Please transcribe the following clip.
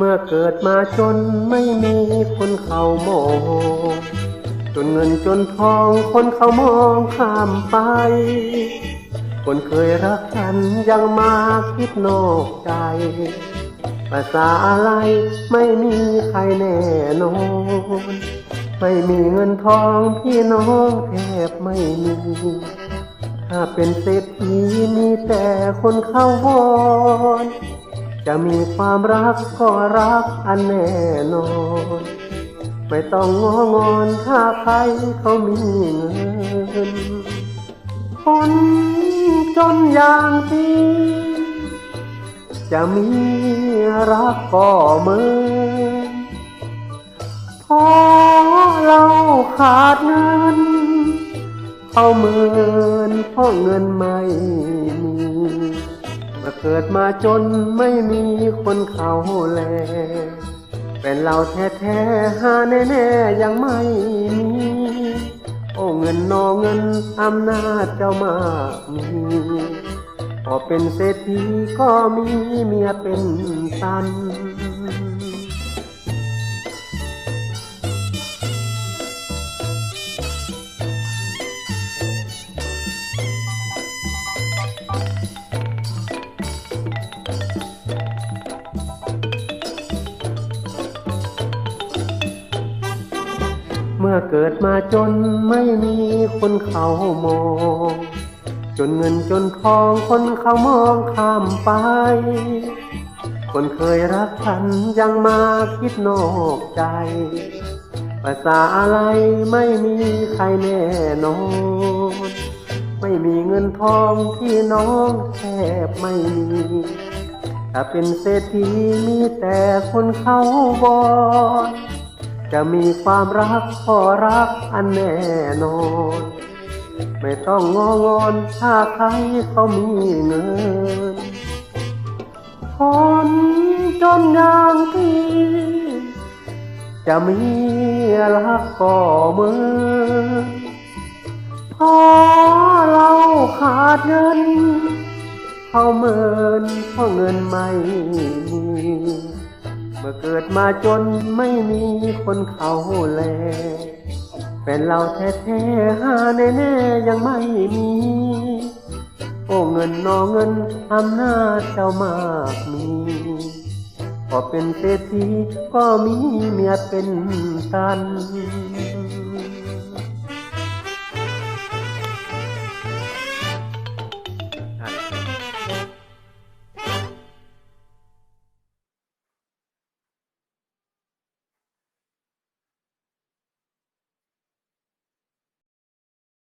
เมื่อเกิดมาจนไม่มีคนเขามอง จนเงินจนทองคนเขามองข้ามไป คนเคยรักกันยังมาคิดนอกใจ ภาษาอะไรไม่มีใครแน่นอน ไม่มีเงินทองพี่น้องแทบไม่มี ถ้าเป็นเศรษฐีมีแต่คนเข้าวอน จะมีความรักก็รักอันแน่นอน ไม่ต้องงองอนถ้าใครเขามีเงินคนจนอย่างพี่จะมีรักก็เมือพอเราขาดเงินเขาเมือนเพราะเงินไม่มี เกิดมาจนไม่มีคนเขาแล เป็นเราแท้ๆหาแน่ๆยังไม่มี โอ้เงินนอเงินอำนาจเจ้ามากมีพอเป็นเศรษฐีก็มีเมียเป็นตัน เมื่อเกิดมาจนไม่มีคนเขามอง จนเงินจนทองคนเขามองข้ามไป คนเคยรักกันยังมาคิดนอกใจ ภาษาอะไรไม่มีใครแน่นอน ไม่มีเงินทองพี่น้องแทบไม่มีถ้าเป็นเศรษฐีมีแต่คนเขาบอน จะมีความรักก็รักอันแน่นอน ไม่ต้องงองอนถ้าใครเขามีเงินคนจนอย่างพี่จะมีรักก็เมือพอเราขาดเงินเขาเมือนเพราะเงินไม่มี เมื่อเกิดมาจนไม่มีคนเขาแลเป็นเราแท้ๆหาแน่ๆยังไม่มี โอ้เงินนอเงินอำนาจเจ้ามากมีพอเป็นเศรษฐีก็มีเมียเป็นตัน